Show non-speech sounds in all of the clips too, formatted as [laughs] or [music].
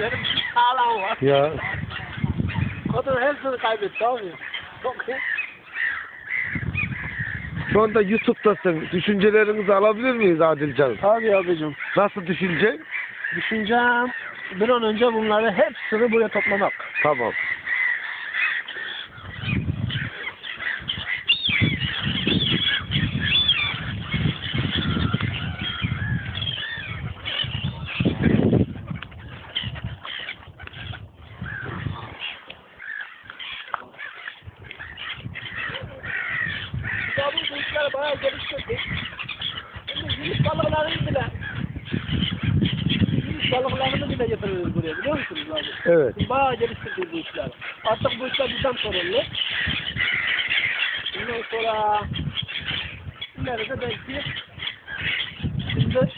Benim sağlam var. Ya Kadın hepsini kaybetti abi. Çok iyi. şu anda YouTube'dasın. Düşüncelerinizi alabilir miyiz Adilcan? Tabii abicim. Nasıl düşünce? Düşüncem bir an önce bunları hepsini buraya toplamak. Tamam. Ya bu geliştirdik. Şimdi yunus balıklarını bile yunus balıklarını bile getiriyoruz buraya biliyor musunuz abi? Evet. Biz bayağı geliştirdik bu işler. Artık bu işler bizden sorumlu. Bundan sonra ileride belki şimdi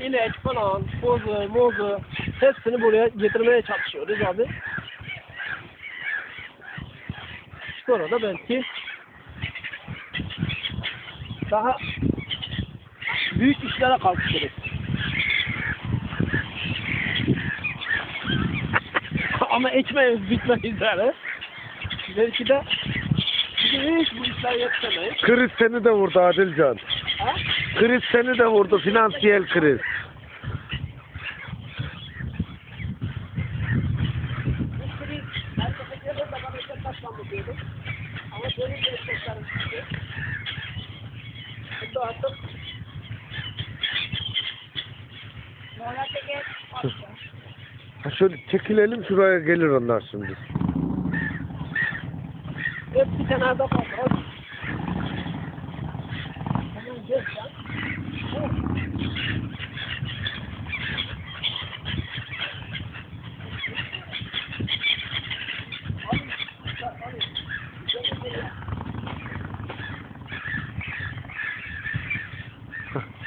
inek falan, bozu, mozu hepsini buraya getirmeye çalışıyoruz abi. Sonra da belki daha büyük işlere kalkışırız. [laughs] Ama ekmeğimiz bitmek üzere. Belki de hiç bu işler yetişemeyiz. Kriz seni de vurdu Adilcan. Ha? Kriz seni de vurdu. Finansiyel kriz. Kriz herkese gelir de bana işte taşlanmışıyordu. Ama benim de isteklerim çıktı. Şimdi artık Ha şöyle çekilelim şuraya gelir onlar şimdi. hepsi kenarda kaldı. Hadi. Hemen geç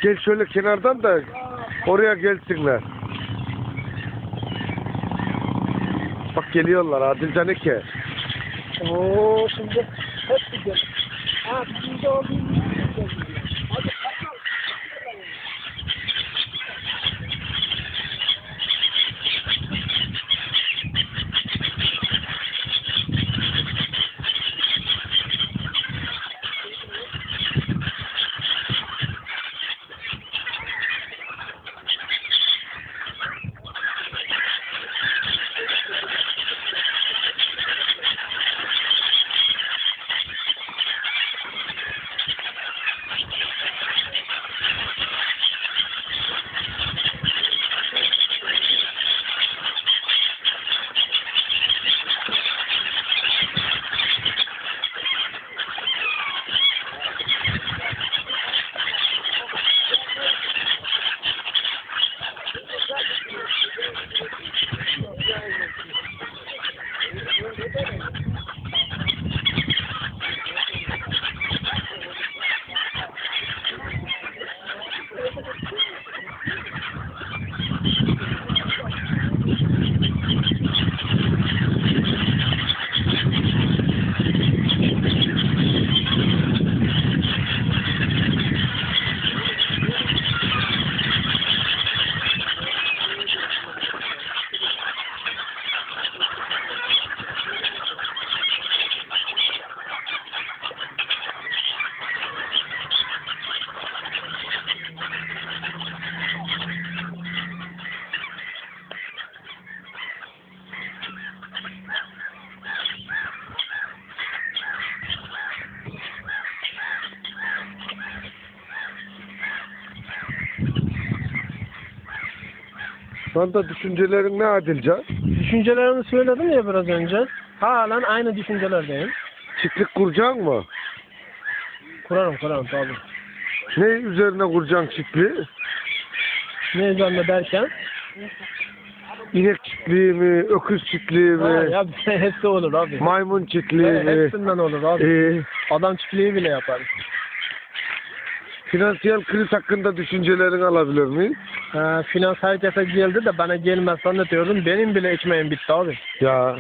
Gel şöyle kenardan da oraya gelsinler. Bak geliyorlar Adilcan Eke. Oo şimdi hepsi gel. Ha bizim de Şu anda düşüncelerin ne Adilcan? Düşüncelerimi söyledim ya biraz önce. Halen aynı düşüncelerdeyim. Çiftlik kuracaksın mı? Kurarım kurarım tabii. Ne üzerine kuracaksın çiftliği? Ne üzerine derken? İnek çiftliği mi, öküz çiftliği Ha, mi, ya [laughs] hepsi olur abi. maymun çiftliği mi? hepsinden olur abi. Ee, Adam çiftliği bile yapar. Finansiyel kriz hakkında düşüncelerini alabilir miyim? Ha, finans herkese geldi de bana gelmez zannediyordum. Benim bile ekmeğim bitti abi. Ya